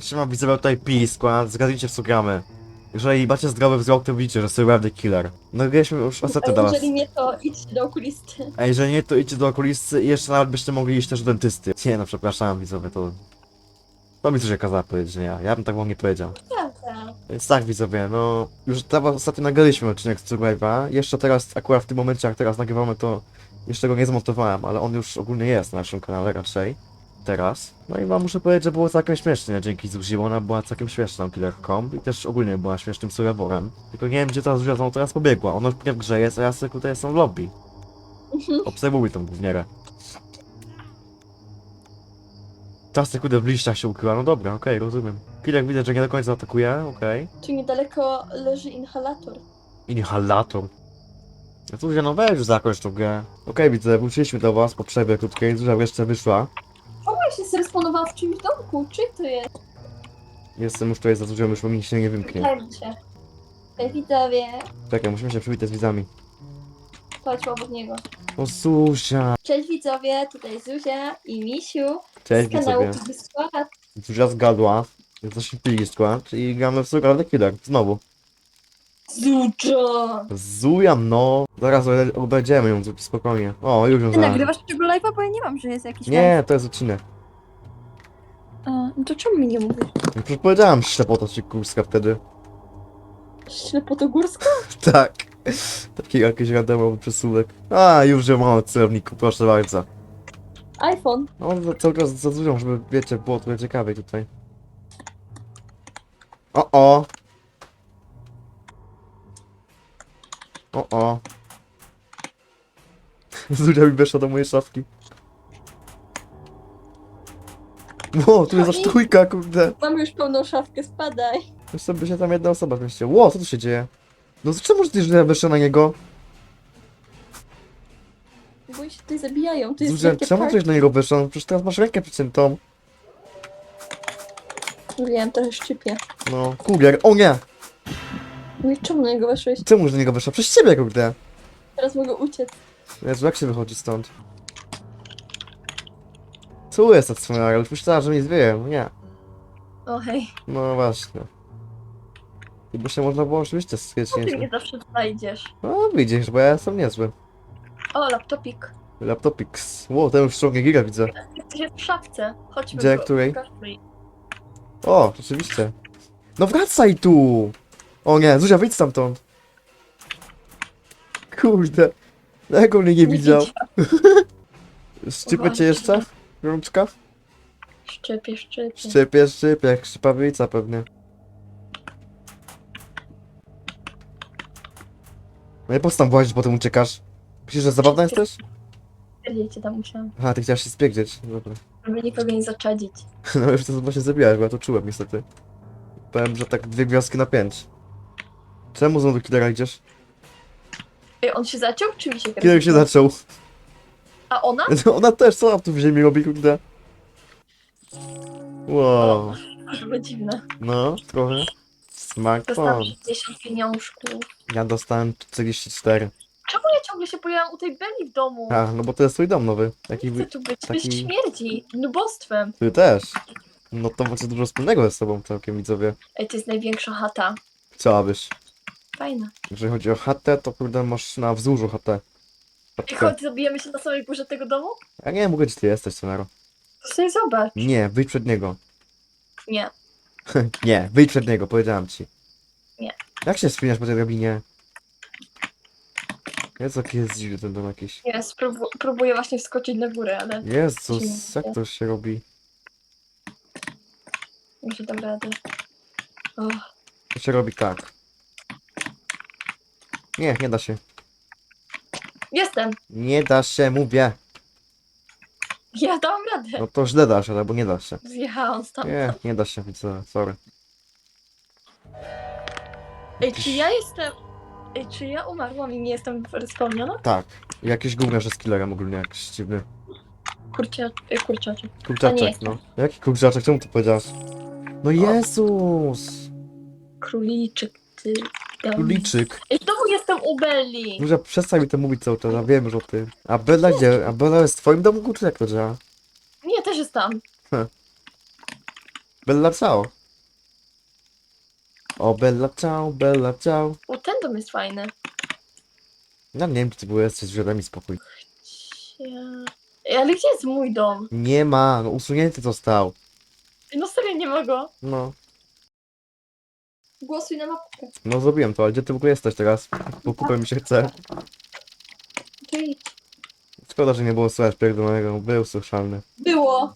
Trzyma widzowie tutaj PiS, skład, zgadnijcie w co gramy. Jeżeli macie zdrowy wzrok, to widzicie, że Survive the Killer. No graliśmy już ostatnio do was. jeżeli nie, to idźcie do okulisty. A jeżeli nie, to idźcie do okulisty i jeszcze nawet byście mogli iść też do dentysty. Nie no, przepraszam widzowie, to... To mi coś kazała powiedzieć, nie ja. Ja bym tak wam nie powiedział. Prawda. Więc tak widzowie, no... Już teraz ostatnio nagraliśmy odcinek z Survive'a. Jeszcze teraz, akurat w tym momencie, jak teraz nagrywamy, to... Jeszcze go nie zmontowałem, ale on już ogólnie jest na naszym kanale raczej. Teraz. No i wam muszę powiedzieć, że było całkiem śmiesznie dzięki Zuzi, bo ona była całkiem śmieszną Killer.com i też ogólnie była śmiesznym survivorem. Tylko nie wiem, gdzie ta Zuzia znowu teraz pobiegła. Ona już w grze jest, a ja sobie tutaj jestem w lobby. Obserwuj tą gównierę. Teraz kurde w liściach się ukryła, no dobra, okej, rozumiem. Killer widzę, że nie do końca atakuje, okej. Tu niedaleko leży inhalator. Inhalator. No Zuzia, no weź już zakończ tą grę. Okej, widzę, wróciliśmy do was po przerwie krótkiej, Zuzia wreszcie wyszła. Ona się zresponowała w czymś domku. Czy to jest? Jestem już tutaj za Zuzią, już mi się nie wymknie. Witajmy się. Ej, widzowie. Czekaj, musimy się przywitać z widzami. Chodź obok niego. O Zuzia! Cześć widzowie, tutaj Zuzia i Misiu Cześć z kanału widzowie. Tuby Skład. Zuzia zgadła. Jesteśmy pili skład i gramy w Survival the Killer. Znowu. Zujo! Zuja, no. Zaraz obej- obejdziemy ją spokojnie. O, już ją Ty znalazłem. nagrywasz tego live'a, bo ja nie mam, że jest jakiś Nie, to jest odcinek. live. A, no to czemu mi nie mówisz? No Przecież powiedziałem ślepota ci kurska wtedy. Ślepotogórska? Tak. Taki jakiś randomowy przysłówek. A, już że mam od celowniku, proszę bardzo. iPhone. No, za- cały czas za Zuzią, żeby, wiecie, było trochę ciekawiej tutaj. O, o. O, o. Zuzia mi weszła do mojej szafki. Ło, tu jest aż trójka, kurde. Mamy już pełną szafkę, spadaj. Jeszcze by się tam jedna osoba zmieściła. Ło, co tu się dzieje? No czemu ty źle wyszła na niego? Bo oni się tutaj zabijają. To jest Zuzia, wielkie czemu party. coś na niego wyszło? No Przecież teraz masz rękę przyciętą. Wiem, trochę szczypie. No, kugier. O nie! No i czemu na niego weszłeś? Czemu do niego wyszła? Przez ciebie, kurde. Teraz mogę uciec. Jezu, jak się wychodzi stąd? Co jest ta cwaniara? Już myślała, że mnie zwieje. No nie. O hej. No właśnie. I by się można było oczywiście skryć Co ty mnie zawsze znajdziesz? No widzisz, bo ja jestem niezły. O, laptopik. Laptopix. Wow, ten już ściągnie giga widzę. Jesteś w szafce. Chodźmy Gdzie, której? O, rzeczywiście. No wracaj tu! O nie, Zuzia, wyjdź stamtąd. Kurde. Jak on mnie nie widział? Szczypę cię jeszcze? Rączka? Szczepie, szczepie. Szczypie, szczypie, jak szczypawica pewnie. No i po co tam włazić, potem uciekasz? Myślisz, że zabawna jesteś? Ja cię tam musiałam, Aha, ty chciałaś się spiegdzieć. Dobra. żeby nikogo nie zaczadzić. No już to właśnie zabiłaś, bo ja to czułem niestety. Powiem, że tak dwie gwiazdki na pięć. Czemu znowu do killera idziesz? Ej, on się zaciął, czy mi się Killer się zaczął. A ona? No ona też, co ona tu w ziemi robi, kurde? Wow. To było dziwne. No, trochę. Dostałam 60 pieniążków. Ja dostałem 44. Czemu ja ciągle się pojawiam u tej Beli w domu? A, no bo to jest twój dom nowy. Taki Chcę wy... tu być, taki- taki... śmierdzi, nubostwem. Ty też. No to macie dużo wspólnego ze sobą całkiem, widzowie. Ej, to jest największa chata. Chciałabyś. Fajna. Jeżeli chodzi o chatę, to kurde masz na wzgórzu chatę. Ej, Chatkę. chodź, zabijemy się na samej górze tego domu? Ja nie wiem, gdzie ty jesteś, Sonaro. Sobie zobacz. Nie, wyjdź przed niego. Nie. Nie, wyjdź przed niego, powiedziałam ci. Nie. Jak się wspinasz po tej drabinie? Jezu, jaki jest dziwny ten dom jakiś. Nie, spróbu próbuję właśnie wskoczyć na górę, ale Jezus, jak to się robi? muszę dam radę. O, To się robi tak. Nie, nie da się. jestem! Nie da się, mówię. Ja dałam radę. No to źle da się, albo nie da się. Zjechałam stąd. Nie, nie da się, widzę, sorry. Ej, czy ja jestem... Ej, czy ja umarłam i nie jestem wspomniana? Tak. Jakiś gówniarz jest killerem ogólnie, jakiś dziwny. Kurczę, ej, kurczacie. To nie Kurczaczek, jest. no. Jaki kurczaczek? Czemu to powiedziałaś? No Jezus! Króliczek, ty... Króliczyk. Ej, znowu jestem u Belli? Duża, przestań mi to mówić cały czas, ja wiem o tym. A Bella gdzie? A Bella jest w twoim domu, czy jak to działa? Nie, też jest tam. Bella ciao. O, Bella ciao, Bella ciao. O, ten dom jest fajny. Ja nie wiem, czy ty byłeś, jesteś że daj mi spokój. Ej, Ale gdzie jest mój dom? Nie ma, no usunięty został. No serio, nie ma go. No, Głosuj na mapkę. no zrobiłem to, ale gdzie ty w ogóle jesteś teraz? Bo kupę mi się chce. Okej. Szkoda, że nie było słychać pierdolonego, był słyszalny. Było.